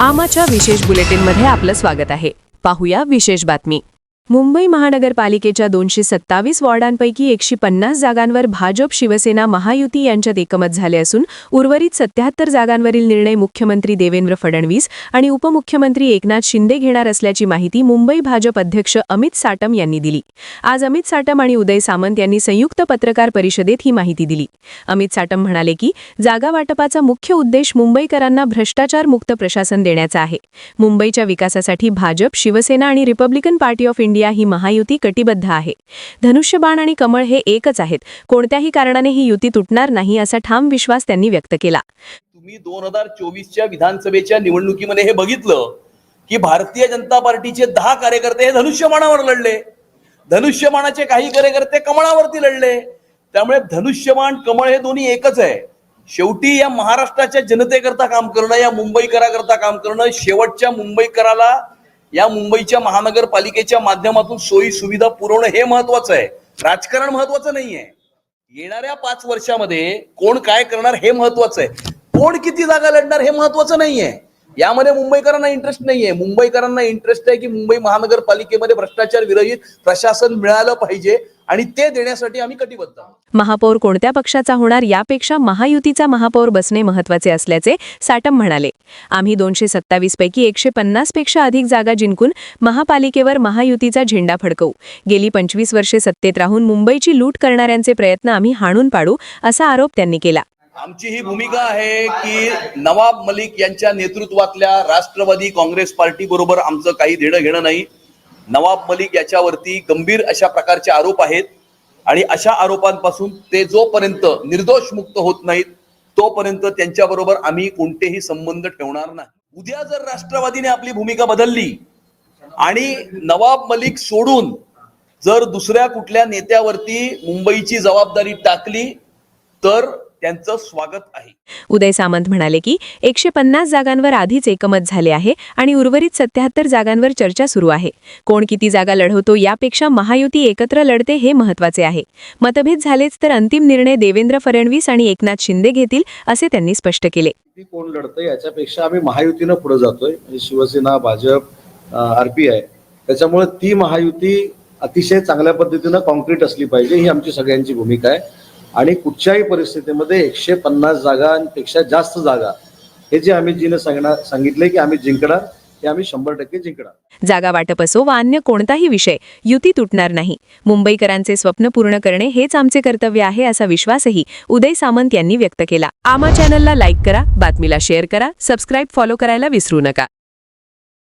आमाच्या विशेष बुलेटिनमध्ये आपलं स्वागत आहे. पाहूया विशेष बातमी. मुंबई महानगरपालिकेच्या दोनशे सत्तावीस वॉर्डांपैकी एकशे पन्नास जागांवर भाजप शिवसेना महायुती यांच्यात एकमत झाले असून उर्वरित सत्याहत्तर जागांवरील निर्णय मुख्यमंत्री देवेंद्र फडणवीस आणि उपमुख्यमंत्री एकनाथ शिंदे घेणार असल्याची माहिती मुंबई भाजप अध्यक्ष अमित साटम यांनी दिली. आज अमित साटम आणि उदय सामंत यांनी संयुक्त पत्रकार परिषदेत ही माहिती दिली. अमित साटम म्हणाले की जागा वाटपाचा मुख्य उद्देश मुंबईकरांना भ्रष्टाचारमुक्त प्रशासन देण्याचा आहे. मुंबईच्या विकासासाठी भाजप शिवसेना आणि रिपब्लिकन पार्टी ऑफ इंडिया ही महायुती कटिबद्ध आहे. धनुष्यबाण आणि कमळ हे एकच आहेत. कोणत्याही कारणाने ही युती तुटणार नाही असा ठाम विश्वास त्यांनी व्यक्त केला. तुम्ही दोन हजार चोवीसच्या विधानसभेच्या निवडणुकीमध्ये हे बघितलं की भारतीय जनता पार्टीचे दहा कार्यकर्ते हे धनुष्यबाणावर लढले. धनुष्यबाणाचे काही कार्यकर्ते कमळावरती लढले. त्यामुळे धनुष्यबाण कमळ हे दोन्ही एकच आहे. शेवटी या महाराष्ट्राच्या जनतेकरता काम करणं या मुंबईकराकरता काम करणं शेवटच्या मुंबईकराला या मुंबईच्या महानगरपालिकेच्या माध्यमातून सोयी सुविधा पुरवणं हे महत्वाचं आहे. राजकारण महत्वाचं नाहीये. येणाऱ्या पाच वर्षामध्ये कोण काय करणार हे महत्वाचं आहे. कोण किती जागा लढणार हे महत्वाचं नाहीये. यामध्ये मुंबईकरांना इंटरेस्ट नाहीये. मुंबईकरांना इंटरेस्ट आहे की मुंबई महानगरपालिकेमध्ये भ्रष्टाचार विरहित प्रशासन मिळालं पाहिजे आणि ते देण्यासाठी आम्ही कटिबद्ध महापौर कोणत्या पक्षाचा होणार यापेक्षा महायुतीचा महापौर बसणे महत्त्वाचे असल्याचे साटम म्हणाले. आम्ही दोनशे सत्तावीस पैकी एकशे पन्नासपेक्षा अधिक जागा जिंकून महापालिकेवर महायुतीचा झेंडा फडकवू. गेली पंचवीस वर्षे सत्तेत राहून मुंबईची लूट करणाऱ्यांचे प्रयत्न आम्ही हाणून पाडू असा आरोप त्यांनी केला. आमची ही भूमिका आहे की नवाब मलिक यांच्या नेतृत्वातल्या राष्ट्रवादी काँग्रेस पार्टी बरोबर आमचं काही देणं घेणं नाही. नवाब मलिक याच्यावरती गंभीर अशा प्रकारचे आरोप आहेत आणि अशा आरोपांपासून ते जोपर्यंत निर्दोष मुक्त होत नाहीत तोपर्यंत त्यांच्याबरोबर आम्ही कोणतेही संबंध ठेवणार नाही. उद्या जर राष्ट्रवादीने आपली भूमिका बदलली आणि नवाब मलिक सोडून जर दुसऱ्या कुठल्या नेत्यावरती मुंबईची जबाबदारी टाकली तर त्यांचं स्वागत आहे. उदय सामंत म्हणाले की एकशे पन्नास जागांवर आधीच एकमत झाले आहे आणि उर्वरित सत्याहत्तर जागांवर चर्चा सुरू आहे. कोण किती जागा लढवतो यापेक्षा महायुती एकत्र लढते हे महत्त्वाचे आहे. मतभेद झालेच तर अंतिम निर्णय देवेंद्र फडणवीस आणि एकनाथ शिंदे घेतील असे त्यांनी स्पष्ट केले. कोण लढतंय याच्यापेक्षा आम्ही महायुतीनं पुढे जातोय. म्हणजे शिवसेना भाजप आरपीआय त्याच्यामुळे ती महायुती अतिशय चांगल्या पद्धतीनं कॉन्क्रीट असली पाहिजे ही आमची सगळ्यांची भूमिका आहे. आणि कुठच्याही परिस्थितीमध्ये एकशे पन्नास जागांपेक्षा जास्त जागा हे जे आम्ही जिने सांगणार सांगितले की आम्ही जिंकणार हे आम्ही शंभर टक्के जिंकणार. जागा वाटप असो वा अन्य कोणताही विषय युती तुटणार नाही. मुंबईकरांचे स्वप्न पूर्ण करणे हेच आमचे कर्तव्य आहे असा विश्वासही उदय सामंत यांनी व्यक्त केला. आमा चॅनलला लाईक करा बातमीला शेअर करा सबस्क्राईब फॉलो करायला विसरू नका.